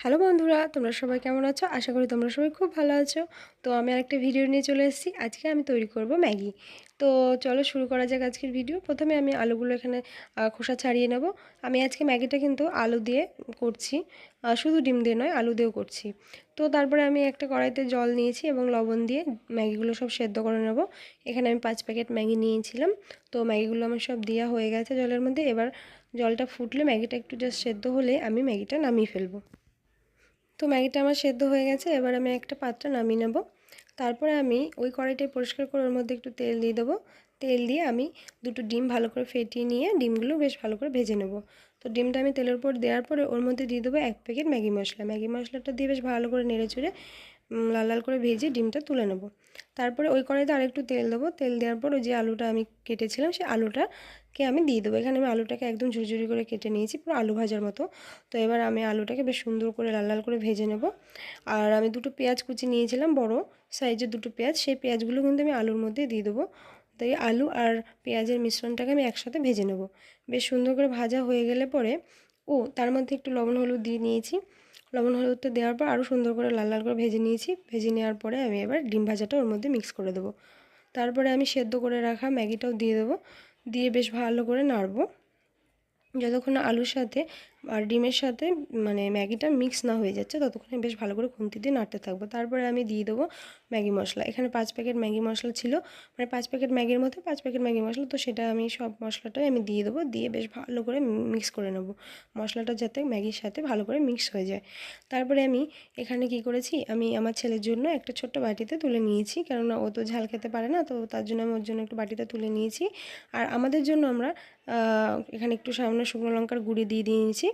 Hello বন্ধুরা, তোমরা সবাই কেমন আছো? আশা করি তোমরা সবাই খুব ভালো আছো। তো আমি আরেকটা ভিডিও নিয়ে চলে এসেছি। আজকে আমি তৈরি করব ম্যাগি। তো চলো শুরু করা যাক আজকের ভিডিও। প্রথমে আমি আলুগুলো এখানে খোসা ছাড়িয়ে নেব। আমি আজকে ম্যাগিটা কিন্তু আলু দিয়ে করছি। শুধু ডিম দিয়ে নয়, আলু দিয়েও করছি। তো তারপরে আমি একটা কড়াইতে জল নিয়েছি এবং লবণ দিয়ে ম্যাগিগুলো সব সেদ্ধ করে নেব। এখানে আমি পাঁচ প্যাকেট ম্যাগি নিয়েছিলাম। তো ম্যাগিগুলো আমার সব দেওয়া হয়ে গেছে জলের মধ্যে। এবার জলটা ফুটলে ম্যাগিটা একটু জাস্ট সেদ্ধ হলে আমি ম্যাগিটা নামিয়ে ফেলব। তো ম্যাগিটা আমার সেদ্ধ হয়ে গেছে, এবার আমি একটা পাত্রে নামিয়ে নেব। তারপরে আমি ওই কড়াইটাই পরিষ্কার করে ওর মধ্যে একটু তেল দিয়ে দেবো। তেল দিয়ে আমি দুটো ডিম ভালো করে ফেটিয়ে নিয়ে ডিমগুলো বেশ ভালো করে ভেজে নেব। তো ডিমটা আমি তেলের উপর দেওয়ার পরে ওর মধ্যে দিয়ে দেবো এক প্যাকেট ম্যাগি মশলা। ম্যাগি মশলাটা দিয়ে বেশ ভালো করে নেড়ে চড়ে লাল লাল করে ভেজে ডিমটা তুলে নেব। তারপরে ওই কড়াইতে আরেকটু তেল দেবো। তেল দেওয়ার পর ওই যে আলুটা আমি কেটেছিলাম, সেই আলুটাকে আমি দিয়ে দেবো। এখানে আমি আলুটাকে একদম ঝুরঝুরি করে কেটে নিয়েছি, পুরো আলু ভাজার মতো। তো এবার আমি আলুটাকে বেশ সুন্দর করে লাল লাল করে ভেজে নেব। আর আমি দুটো পেঁয়াজ কুচি নিয়েছিলাম, বড় সাইজের দুটো পেঁয়াজ। সেই পেঁয়াজগুলো কিন্তু আমি আলুর মধ্যে দিয়ে দেবো। তাই আলু আর পেঁয়াজের মিশ্রণটাকে আমি একসাথে ভেজে নেব। বেশ সুন্দর করে ভাজা হয়ে গেলে পরে, ও তার মধ্যে একটু লবণ হলুদ দিয়ে নিয়েছি। লবণ হলুদটা দেওয়ার পর আরও সুন্দর করে লাল লাল করে ভেজে নিয়েছি। ভেজে নেওয়ার পরে আমি এবার ডিম ভাজাটা ওর মধ্যে মিক্স করে দেবো। তারপরে আমি সেদ্ধ করে রাখা ম্যাগিটাও দিয়ে দেবো। দিয়ে বেশ ভালো করে নাড়বো। যতক্ষণ আলুর সাথে আর ডিমের সাথে মানে ম্যাগিটা মিক্স না হয়ে যাচ্ছে, ততক্ষণে বেশ ভালো করে খুন্তি দিয়ে নাড়তে থাকব। তারপরে আমি দিয়ে দেবো ম্যাগি মশলা। এখানে পাঁচ প্যাকেট ম্যাগি মশলা ছিল মানে পাঁচ প্যাকেট ম্যাগির মধ্যে পাঁচ প্যাকেট ম্যাগি মশলা, তো সেটা আমি সব মশলাটাই আমি দিয়ে দেবো, দিয়ে বেশ ভালো করে মিক্স করে নেব। মশলাটা যাতে ম্যাগির সাথে ভালো করে মিক্স হয়ে যায়। তারপরে আমি এখানে কি করেছি, আমি আমার ছেলের জন্য একটা ছোট্ট বাটিতে তুলে নিয়েছি, কেননা ও তো ঝাল খেতে পারে না, তো তার জন্য আমি ওর জন্য একটু বাটিতে তুলে নিয়েছি। আর আমাদের জন্য আমরা এখানে একটু সামান্য শুকনো লঙ্কার গুঁড়ি দিয়ে দিয়েছি।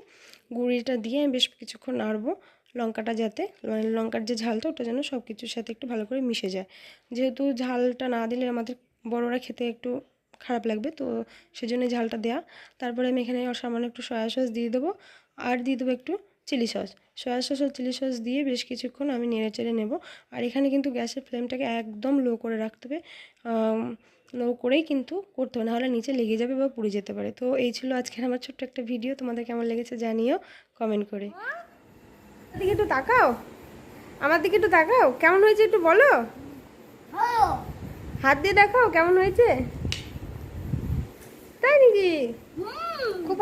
গুঁড়িটা দিয়ে আমি বেশ কিছুক্ষণ নাড়বো লঙ্কাটা যাতে মানে লঙ্কার যে ঝালটা ওটা যেন সব কিছুর সাথে একটু ভালো করে মিশে যায়। যেহেতু ঝালটা না দিলে আমাদের বড়রা খেতে একটু খারাপ লাগবে, তো সেজন্য ঝালটা দেয়া। তারপরে আমি এখানে সামান্য একটু সয়া সস দিয়ে দেবো আর দিয়ে দেবো একটু চিলি সস। সয়া সস আর চিলি সস দিয়ে বেশ কিছুক্ষণ আমি নেড়ে চেড়ে নেব। আর এখানে কিন্তু গ্যাসের ফ্লেমটাকে একদম লো করে রাখতে হবে। লো করেই কিন্তু করতে হবে নাহলে নিচে লেগে যাবে বা পুড়ে যেতে পারে। তো এই ছিল আজকের আমার ছোট্ট একটা ভিডিও তোমাদের কেমন লেগেছে জানিও কমেন্ট করে। আমার দিকে একটু তাকাও আমার দিকে একটু তাকাও কেমন হয়েছে একটু বলো। হাত দিয়ে দেখাও কেমন হয়েছে। তাই নাকি? খুব